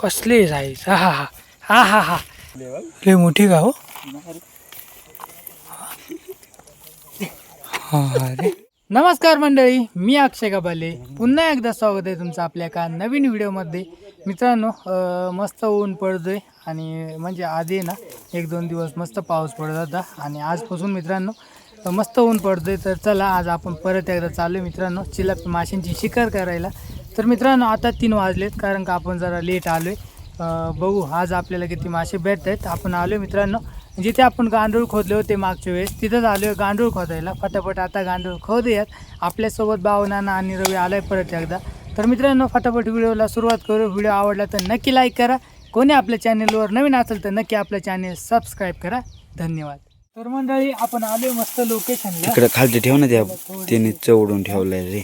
कसले साईज हा हा हा हा हा हा. लय मोठी का हो? हा, अरे. नमस्कार मंडळी मी अक्षय कबाले पुन्हा एकदा स्वागत आहे तुमचं आपल्या एका नवीन व्हिडिओमध्ये. मित्रांनो मस्त ऊन पडतोय आणि म्हणजे आधी ना एक दोन दिवस मस्त पाऊस पडत होता. आणि आजपासून मित्रांनो मस्त ऊन पडतोय तर चला आज आपण परत एकदा चालू आहे मित्रांनो. चिलप माशांची शिकार करायला. तर मित्रांनो आता तीन वाजलेत कारण का आपण जरा लेट आलो आहे बघू आज आपल्याला किती मासे भेटत आहेत आपण आलो मित्रांनो. जिथे आपण गांडूळ खोदले होते मागच्या वेळेस तिथंच आलो आहे गांडूळ खोदायला. फटाफट आता गांडूळ खोदूयात. आपल्यासोबत भावनाना आणि रवी आलाय परत एकदा. तर मित्रांनो फटाफट व्हिडिओला सुरुवात करू. व्हिडिओ आवडला तर नक्की लाईक करा. कोणी आपल्या चॅनेलवर नवीन असेल तर नक्की आपलं चॅनेल सबस्क्राईब करा. धन्यवाद. तर मंडळी आपण आलोय मस्त लोकेशनला इकडे खालती ठेव ना त्या त्याने चवडून ठेवलाय रे.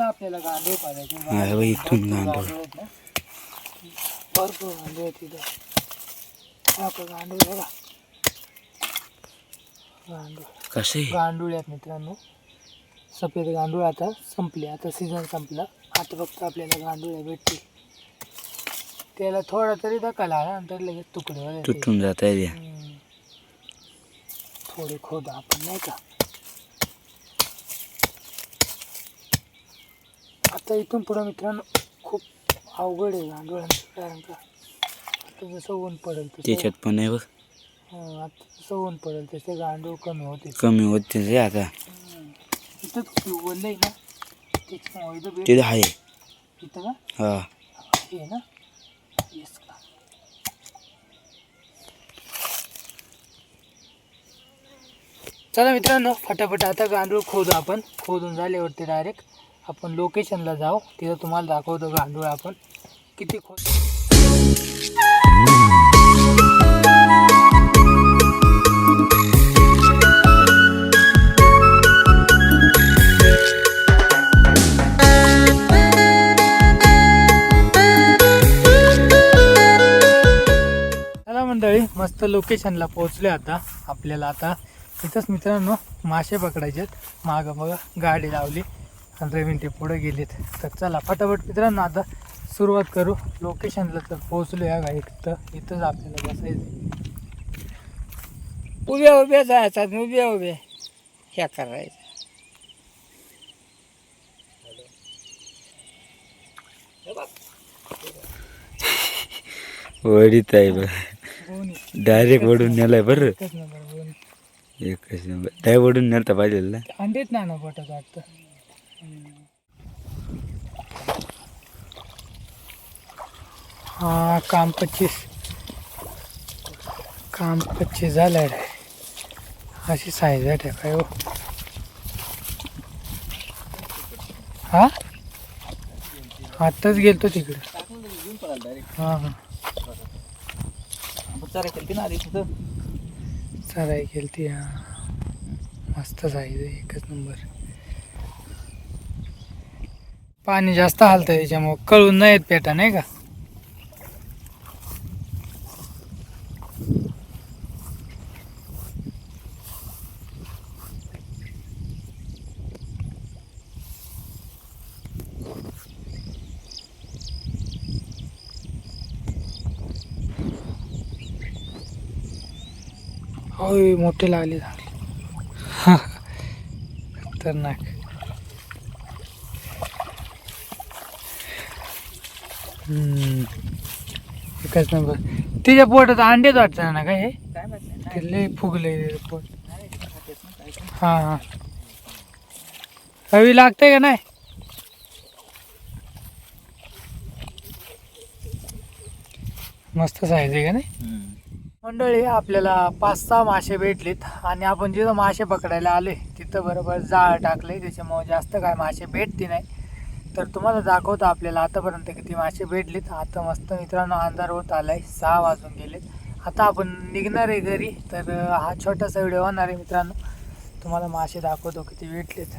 आपल्याला हे बघ, इथून ना. भरपूर गांडूळ आहेत तिथं. हा का गांडूळ बघा. गांडूळ. कसे? गांडूळ आहेत मित्रांनो. सफेद गांडूळ आता संपले. आता सीझन संपला. आता फक्त आपल्याला गांडूळ भेटतील त्याला थोडा तरी धक्का लागला नंतर लगेच तुकडे वगैरे तुटून जात आहे. हम्म. थोडे खोद आपण नाही का? आता इथून पुढं मित्रांनो खूप अवघड आहे गांडुळांचं कारण का? आता जसं ऊन पडेल तसं त्याच्यात पण आहे बघ. हं, आता जसं ऊन पडेल तसे गांडूळ कमी होते कमी होते रे आता. इथं आहे ना? त्याच्यामुळे इथं भेट तिथे आहे. इथं का? हा. हे ना येस का चला मित्रांनो फटाफट आता गांडूळ खोदू आपण. खोदून झाल्यावरती डायरेक्ट आपण लोकेशनला जाऊ. तिथं तुम्हाला दाखवतो गांडूळ आपण. किती खोद मंडळी मस्त लोकेशनला पोहोचले आता. आपल्याला आता इथंच मित्रांनो मासे पकडायचे आहेत मागं बघा गाडी लावली. आणि रवीन ते पुढे गेलेत. तर चला फटाफट मित्रांनो आता सुरुवात करू. लोकेशनला तर पोहोचलो या गाडी तर इथंच आपल्याला बसायचं उभ्या उभ्या जायचा उभ्या उभ्या ह्या करायचं. वडीत आहे बघ. बोनी डायरेक्ट वडून नेलाय बरं. एकच नंबर डाय वडून नेलता पाहिजे ना अंडेच ना ना पोटात वाटतं हा काम पच्चीस। काम पच्चीस झालं रे अशी साईज आहे काय हो हा? आत्ताच गेलतो तिकडे। हा हा। चराय गेलती हा. मस्त साईज आहे एकच नंबर पाणी जास्त हालतं त्याच्यामुळं कळून नाही येत पेटा नाही का? होय मोठे लागले चांगले खतरनाक. एकच नंबर. तिच्या पोटात अंडेच वाटतं ना काय हे? लय फुगले पोट. हा हा. हवी लागतंय का नाही? मस्त साईज आहे का नाही? मंडळी आपल्याला पाच सहा मासे भेटलेत आणि आपण जिथं मासे पकडायला आले तिथं बरोबर जाळ टाकले त्याच्यामुळे जास्त काय मासे भेटते नाही. तर तुम्हाला दाखवतो आपल्याला आतापर्यंत किती मासे भेटलेत. आता मस्त मित्रांनो अंधार होत आलाय. सहा वाजून गेलेत. आता आपण निघणार आहे घरी. तर हा छोटासा व्हिडिओ होणार आहे मित्रांनो. तुम्हाला मासे दाखवतो किती भेटलेत.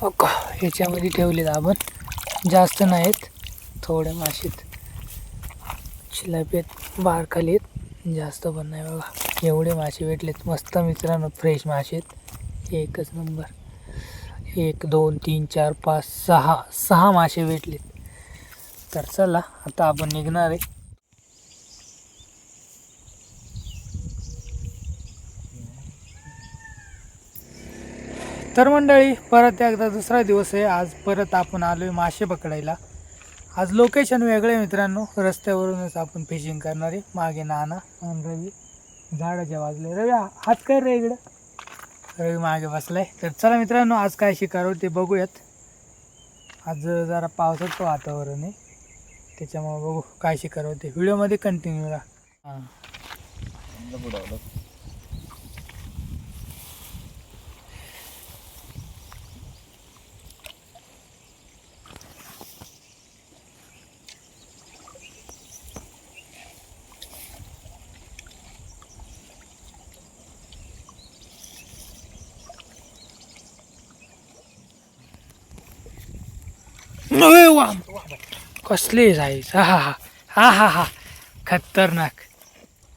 हो का? ह्याच्यामध्ये ठेवलेत आपण. जास्त नाहीत. थोड्या माशीत शिलापेत बारखाली आहेत जास्त पण नाही बघा. एवढे मासे भेटलेत. मस्त मित्रांनो फ्रेश मासे आहेत. एकच नंबर एक दोन तीन चार पाच सहा सहा मासे भेटलेत. तर चला आता आपण निघणार आहे. तर मंडळी परत एकदा दुसरा दिवस आहे. आज परत आपण आलो आहे मासे पकडायला. आज लोकेशन वेगळं आहे मित्रांनो. रस्त्यावरूनच आपण फिशिंग करणार आहे. मागे नाना आणि रवी. झाडाच्या वाजले रवी हा- हात कर रे इकडं. रवी मागे बसलाय. तर चला मित्रांनो आज काय शिकारो ते बघूयात. आज जरा पावसाचं वातावरण आहे. त्याच्यामुळे बघू काय शिकारो ते. व्हिडिओमध्ये कंटिन्यू राहा. हां. अरे वा कसले साईज? हा हा हा. हा हा खतरनाक.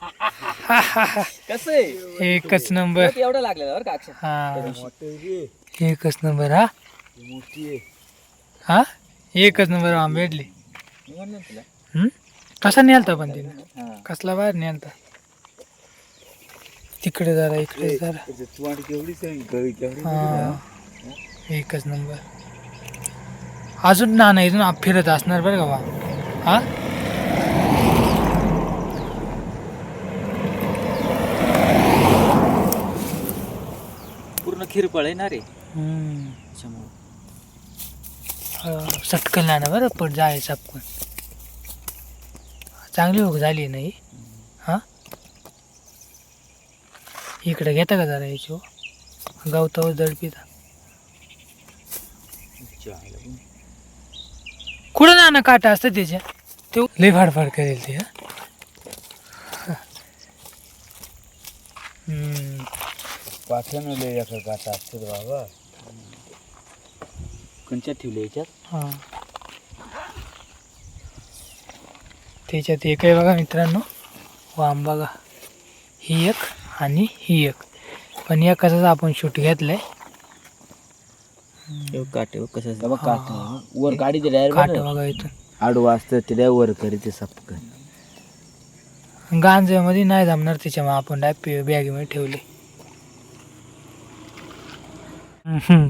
हा हा हा. कसं आहे? एकच नंबर. एवढं लागलेलं बरं का अक्षर? हा. एकच नंबर हा. हा? एकच नंबर आम भेटले. हम्म? कसा नेलता पण तिने? कसला बाहेर नेलता तिकडे जरा इकडे जरा. हा. एकच नंबर. अजून ना नाही इथून आप फिरत असणार बरं का बा. हा? पूर्ण खिरपळ आहे ना रे. सटकन ना बरं पण जायचं आपण चांगली हो झाली नाही. हा? इकडे घेता का जरा याची हो? गवतावर दडपीता कुठं ना काटा असतं त्याच्या. ते लय फाडफाड करेल ते हम्म. पाठवले एका काटा असतात बाबा. कंच्यात ठेवले याच्यात? हा. त्याच्यात एक आहे बघा मित्रांनो. वाम बघा. ही एक आणि ही एक. पण एकाचाच आपण शूट घेतलाय? काटे कसं काट. वर गाडी ते डायरेक्ट काट बघा इथून आडवा असतं वर सपकन. गांजामध्ये नाही जमणार त्याच्यामुळे आपण डायरेक्ट बॅगेमध्ये ठेवले. हम्म.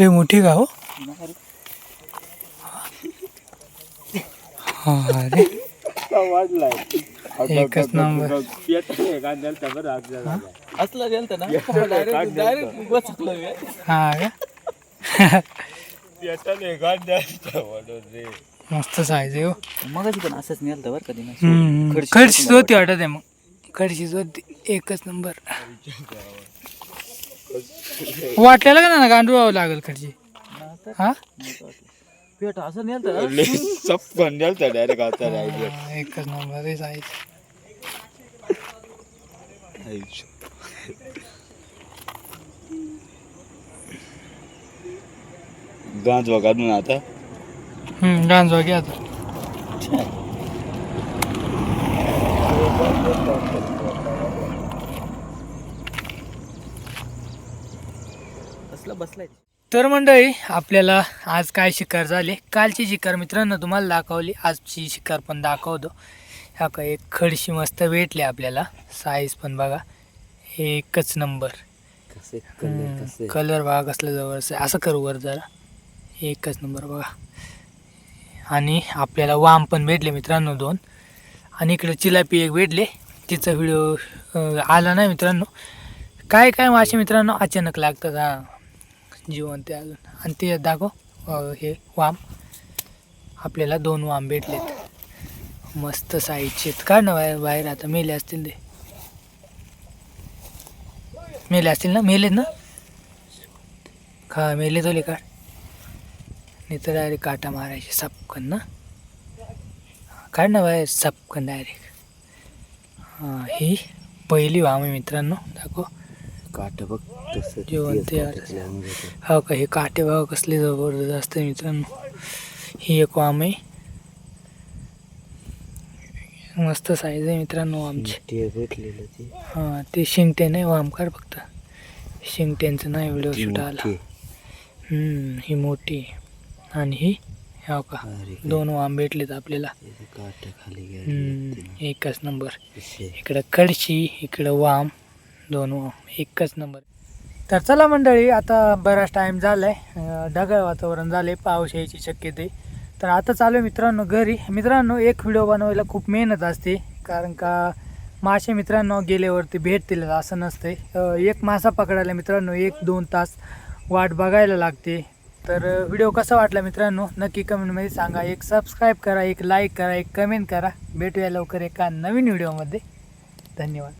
लय मोठी का हो? हा अरे. एकच नंबर असलं गेलं ना? डायरेक्ट बसलं. हा का? मस्त साईज आहे हो. मगाशी पण असंच नेलं बरं कधी. खडशीच होती वाटत आहे मग. खडशीच होती एकच नंबर वाटलेलं का ना गांडूळ लागेल खडशी हा? पेट असं डायरेक्ट आता हा, एकच नंबर आहे साईज गांज काढून आता. हम्म गांजवा घ्या आता. बसलाय. तर मंडळी आपल्याला आज काय शिकार झाले? कालची शिकार मित्रांनो तुम्हाला दाखवली. आजची शिकार पण दाखवतो. ह्या का एक खडशी मस्त भेटली आपल्याला. साईज पण बघा एकच नंबर कलर बघा कसलं जवळचं आहे. असं करू वर जरा. एकच नंबर बघा. आणि आपल्याला वाम पण भेटले मित्रांनो दोन. आणि इकडे चिलापी एक भेटले. तिचा व्हिडिओ आला नाही मित्रांनो. काय काय मासे मित्रांनो? अचानक लागतात हां. जिवंत आहे अजून. आणि ते दाखव हे वाम. आपल्याला दोन वाम भेटलेत. मस्त साईजचे का काढ ना बाहेर बाहेर आता. मेले असतील ते. मेले असतील ना? मेलेत ना? का मेले तोले काढ. नाही तर डायरेक्ट काटा मारायचे सपकन ना? काढ ना बाहेर सपकन डायरेक्ट ही पहिली वाम आहे मित्रांनो. दाखव. काट बघ तसं जेवण तेच ते काट्यातले अंग होते. हो का हे काटे बघा कसले जबरदस्त आहे मित्रांनो. ही एक वाम आहे. मस्त साईज आहे मित्रांनो आमची. ते भेटलेलं ते. हां ते शिंगटे नाही वाम काढ फक्त. शिंगट्यांचं नाही व्हिडिओ शूट आला. ही मोठी. आणि ही हो का दोन वाम भेटलेत आपल्याला. एकच नंबर. इकडं कडशी इकडं वाम. दोन एकच नंबर. तर चला मंडळी आता बराच टाईम झाला आहे ढगाळ वातावरण झालं आहे पाऊस यायची शक्यते. तर आता चालू आहे मित्रांनो घरी. मित्रांनो एक व्हिडिओ बनवायला खूप मेहनत असते. कारण का मासे मित्रांनो गेल्यावरती भेटतील असं नसते एक मासा पकडायला मित्रांनो एक दोन तास वाट बघायला लागते. तर व्हिडिओ कसा वाटला मित्रांनो? नक्की कमेंटमध्ये सांगा. एक सबस्क्राईब करा एक लाईक करा एक कमेंट करा. भेटूया लवकर एका नवीन व्हिडिओमध्ये धन्यवाद.